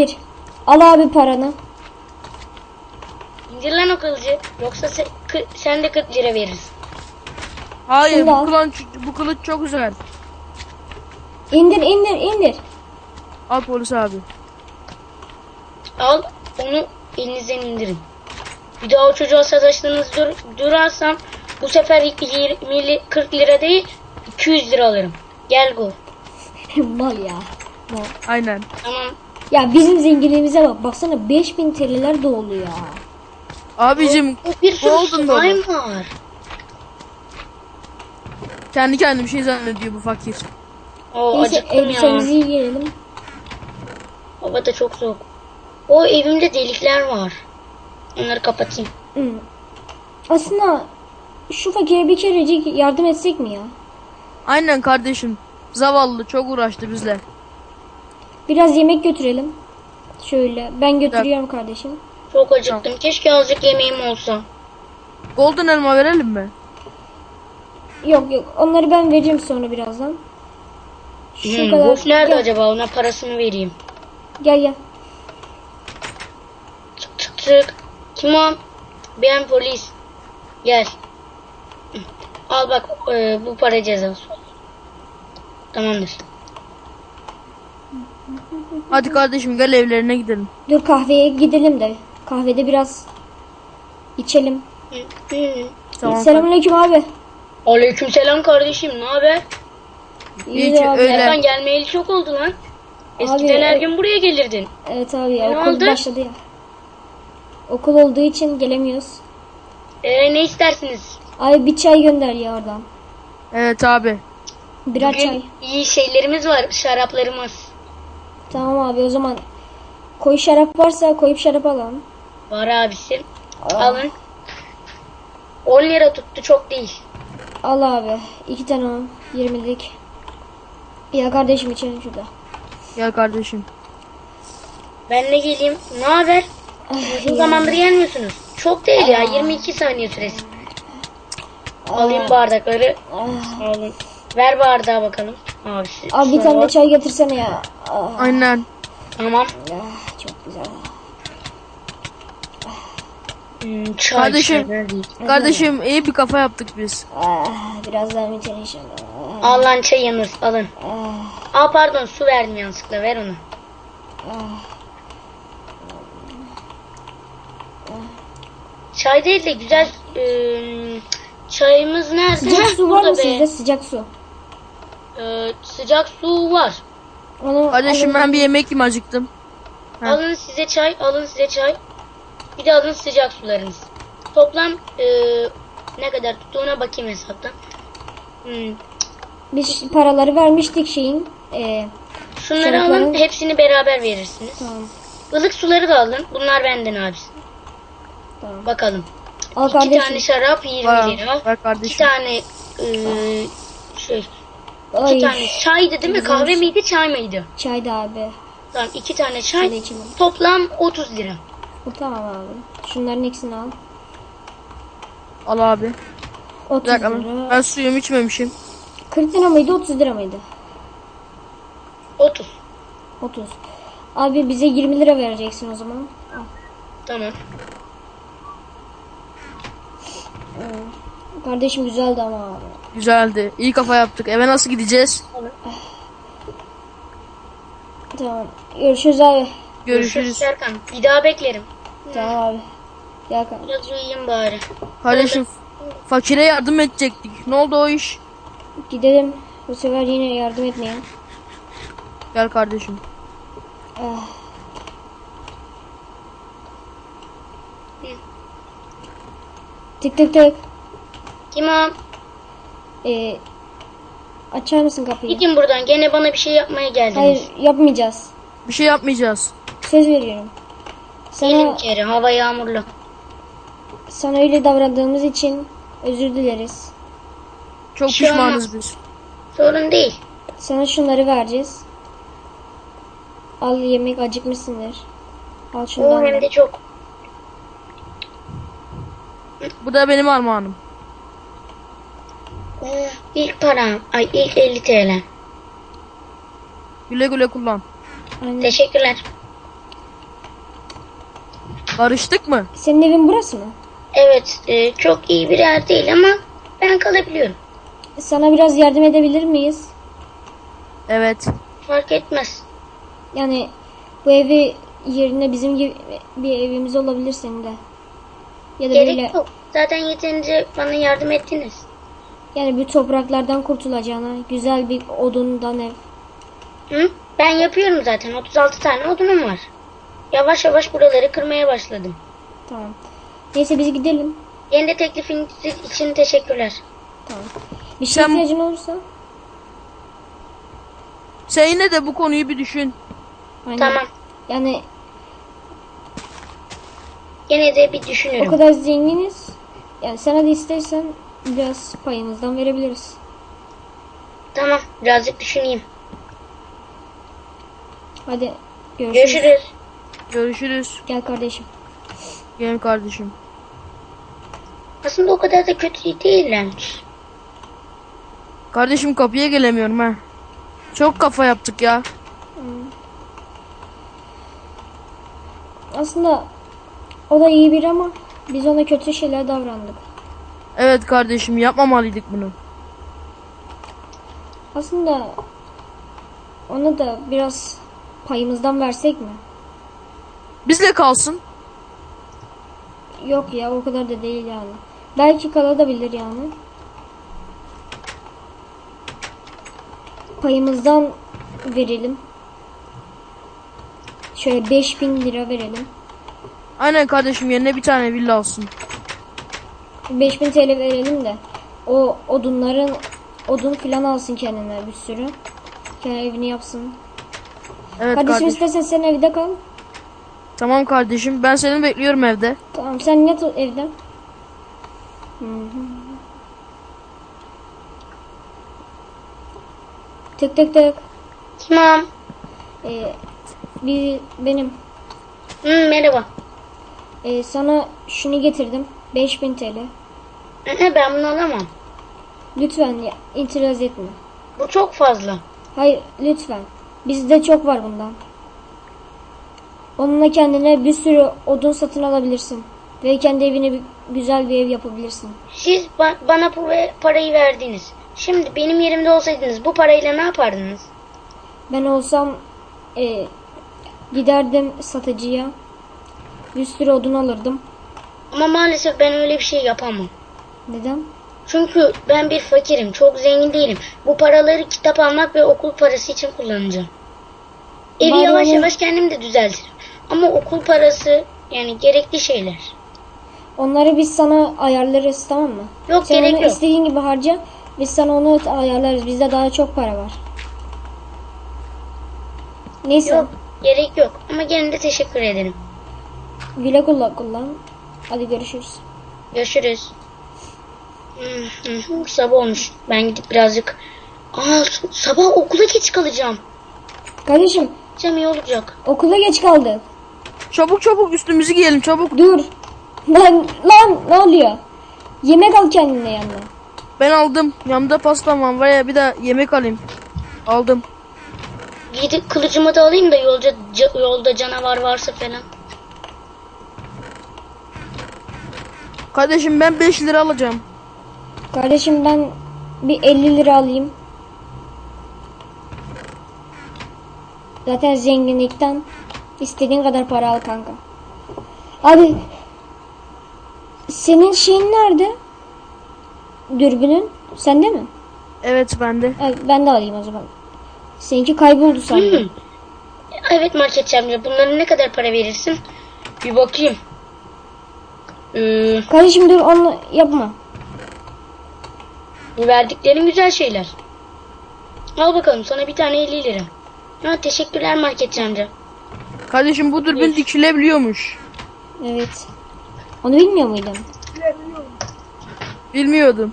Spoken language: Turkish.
Bir. Al abi paranı. İndir lan o kılıcı. Yoksa se- kı- sen de 40 lira verirsin. Hayır bu al. kılıç, bu kılıç çok güzel. İndir indir indir. Al polis abi. Al onu elinizden indirin. Bir daha o çocuğa sataştığınız dur durarsam bu sefer 20 li- 40 lira değil 200 lira alırım. Gel go. Mal ya. Mal. Aynen. Tamam. Ya bizim zenginliğimize bak. Baksana 5000 TL'ler de oluyor. Abicim Bir sürü Golden dolu. slime var. kendi kendine bir şey zannediyor bu fakir. Oo Neyse acıktım ya. elbisemizi giyelim. Hava da çok soğuk. O evimde delikler var. Onları kapatayım. Hı. Aslında şu fakire bir kerecik yardım etsek mi ya? Aynen kardeşim. Zavallı çok uğraştı bizle. Biraz yemek götürelim. Şöyle ben götürüyorum kardeşim. Çok acıktım. Keşke azıcık yemeğim olsa. Golden elma verelim mi? Yok yok onları ben vereceğim sonra birazdan. Şu Hmm, kadar. Wolf nerede gel, acaba? Ona parasını vereyim. Gel gel. Çık çık çık. Kim o? Ben polis. Gel. Al bak e, bu para cezası. Tamamdır. Hadi kardeşim gel evlerine gidelim. Dur kahveye gidelim de. Kahvede biraz içelim. Tamam. Selamünaleyküm abi. Aleykümselam kardeşim. Ne haber? İyi abi. öyle. Nereden gelmeyeli çok oldu lan. Eskiden her e- gün buraya gelirdin. Evet abi ya Ne okul oldu? başladı ya. Okul olduğu için gelemiyoruz. Ee, ne istersiniz? Abi bir çay gönder ya oradan. Evet abi. Birer Bugün çay. iyi şeylerimiz var. Şaraplarımız. Tamam abi o zaman koyu şarap varsa koyup şarap alalım. Var abisi. Aa. Alın. 10 lira tuttu çok değil. Al abi. iki tane o. 20'lik. Ya kardeşim içelim şurada. Gel kardeşim. Ben de geleyim. Ne haber? Uzun zamandır gelmiyorsunuz. Çok değil ya. 22 saniye süresi. Alayım bardakları. Ah. Alın. Ver bardağı bakalım. Abisi. Abi bir tane de çay getirsene ya. Ah, Aynen. Tamam. ah, çok güzel. Hmm, çay Kardeşim. değil. Kardeşim iyi bir kafa yaptık biz. Ah, biraz daha içelim inşallah. Al lan çayınız alın. Ah, Aa pardon su verdim yanlışlıkla ver onu. ah. Çay değil de güzel ıı, çayımız nerede? Sıcak Heh, su var burada mı be. sizde? Sıcak su. Ee, sıcak su var. Onu Kardeşim alın. ben bir yemek yiyeyim acıktım. Ha. Alın size çay, alın size çay. Bir de alın sıcak sularınız. Toplam ıı, ne kadar tuttuğuna bakayım hesaptan. Hmm. Biz paraları vermiştik şeyin. Ee, Şunları Şarapların- alın, hepsini beraber verirsiniz. tamam. Ilık suları da alın. Bunlar benden abi. Tamam. Bakalım. Al İki kardeşim. tane şarap 20 Var, lira. İki kardeşim. tane ıı, şey, Ay, iki tane çaydı değil mi? Kahve miydi, çay mıydı? Çay da abi. Tamam, iki tane çay. içelim. Toplam 30 lira. Tamam abi. Şunların ikisini al. Al abi. 30 Bir dakika lira. ben suyumu içmemişim. 40 lira mıydı 30 lira mıydı? 30. 30. Abi bize 20 lira vereceksin o zaman. Al. Tamam. Kardeşim güzeldi ama abi. Güzeldi. İyi kafa yaptık. Eve nasıl gideceğiz? Tamam. Görüşürüz abi. Görüşürüz. Serkan. Bir daha beklerim. Tamam abi. Gel kardeşim. Biraz uyuyayım bari. Kardeşim fakire yardım edecektik. Ne oldu o iş? Gidelim. Bu sefer yine yardım etmeye. Gel kardeşim. Ah. Tık tık tık. Kim o? Ee, açar mısın kapıyı? Gidin buradan. Gene bana bir şey yapmaya geldiniz. Hayır yapmayacağız. Bir şey yapmayacağız. Söz veriyorum. Gelin Sana, içeri. Hava yağmurlu. sana öyle davrandığımız için özür dileriz. Çok şey pişmanız olmaz. biz. Sorun değil. Sana şunları vereceğiz. Al yemek acıkmışsındır. Al O şundan. hem da. de çok. Bu da benim armağanım. İlk param. Ay ilk 50 TL. Güle güle kullan. Aynen. Teşekkürler. Barıştık mı? Senin evin burası mı? Evet e, çok iyi bir yer değil ama ben kalabiliyorum. Sana biraz yardım edebilir miyiz? Evet. Fark etmez. Yani bu evi yerine bizim gibi bir evimiz olabilir senin de. Ya da böyle Gerek yok. Zaten yeterince bana yardım ettiniz. Yani bir topraklardan kurtulacağına güzel bir odundan ev. Hı? Ben yapıyorum zaten. 36 tane odunum var. Yavaş yavaş buraları kırmaya başladım. Tamam. Neyse biz gidelim. Yeni de teklifiniz için teşekkürler. Tamam. Bir şey Sen- ihtiyacın olursa. Sen yine de bu konuyu bir düşün. Aynen. Tamam. Yani Yine de bir o düşünürüm. kadar zenginiz. Yani sana da istersen biraz payımızdan verebiliriz. Tamam. Birazcık düşüneyim. Hadi görüşürüz. Görüşürüz. Görüşürüz. Gel kardeşim. Gel kardeşim. Aslında o kadar da kötü değillermiş. Kardeşim kapıya gelemiyorum ha. Çok kafa yaptık ya. Aslında o da iyi biri ama biz ona kötü şeyler davrandık. Evet kardeşim yapmamalıydık bunu. Aslında ona da biraz payımızdan versek mi? Bizle kalsın. Yok ya o kadar da değil yani. Belki kalabilir yani. Payımızdan verelim. Şöyle 5000 lira verelim. Aynen kardeşim yerine bir tane villa alsın. 5000 TL verelim de o odunların odun filan alsın kendine bir sürü. Kendi evini yapsın. Evet Kardeşim kardeşim. istersen sen evde kal. Tamam kardeşim ben seni bekliyorum evde. Tamam sen yat evde. Hı hı. Tık tık tık. Tamam. Ee, bir benim. Hı, merhaba. Ee, sana şunu getirdim. 5000 TL. Hı, Ben bunu alamam. Lütfen ya, itiraz etme. Bu çok fazla. Hayır lütfen. Bizde çok var bundan. Onunla kendine bir sürü odun satın alabilirsin. Ve kendi evine bir, güzel bir ev yapabilirsin. Siz ba- bana bu ve- parayı verdiniz. Şimdi benim yerimde olsaydınız bu parayla ne yapardınız? Ben olsam e, giderdim satıcıya. Bir sürü odun alırdım. Ama maalesef ben öyle bir şey yapamam. Neden? Çünkü ben bir fakirim, çok zengin değilim. Bu paraları kitap almak ve okul parası için kullanacağım. Evi Bari yavaş onu- yavaş kendim de düzeltirim. Ama okul parası yani gerekli şeyler. Onları biz sana ayarlarız tamam mı? Yok, Sen gerek onu yok. istediğin gibi harca. Biz sana onu ayarlarız. Bizde daha çok para var. Neyse. Yok, gerek yok. Ama gene de teşekkür ederim. Güle kullan kullan. Hadi görüşürüz. Görüşürüz. Hı, hı, hı, Sabah olmuş. Ben gidip birazcık... Aa, sabah okula geç kalacağım. Kardeşim Cem iyi olacak. okula geç kaldık. Çabuk çabuk üstümüzü giyelim çabuk. Dur. Lan lan ne oluyor? Yemek al kendine yanına. Ben aldım. Yanımda pastam var. Var ya bir de yemek alayım. Aldım. Gidip kılıcımı da alayım da yolca, ca- yolda canavar varsa falan. Kardeşim ben 5 lira alacağım. Kardeşim ben bir 50 lira alayım. Zaten zenginlikten istediğin kadar para al kanka. Abi senin şeyin nerede? Dürbünün sende mi? Evet bende. Ha, ben de alayım o zaman. Seninki kayboldu sandım. Evet marketçi amca bunlara ne kadar para verirsin? Bir bakayım. Ee, Kardeşim dur onu yapma. verdiklerin güzel şeyler. Al bakalım sana bir tane 50 lira. Ha, teşekkürler marketçi amca. Kardeşim bu dürbün dikilebiliyormuş. Evet. Onu bilmiyor muydun? Bilmiyordum.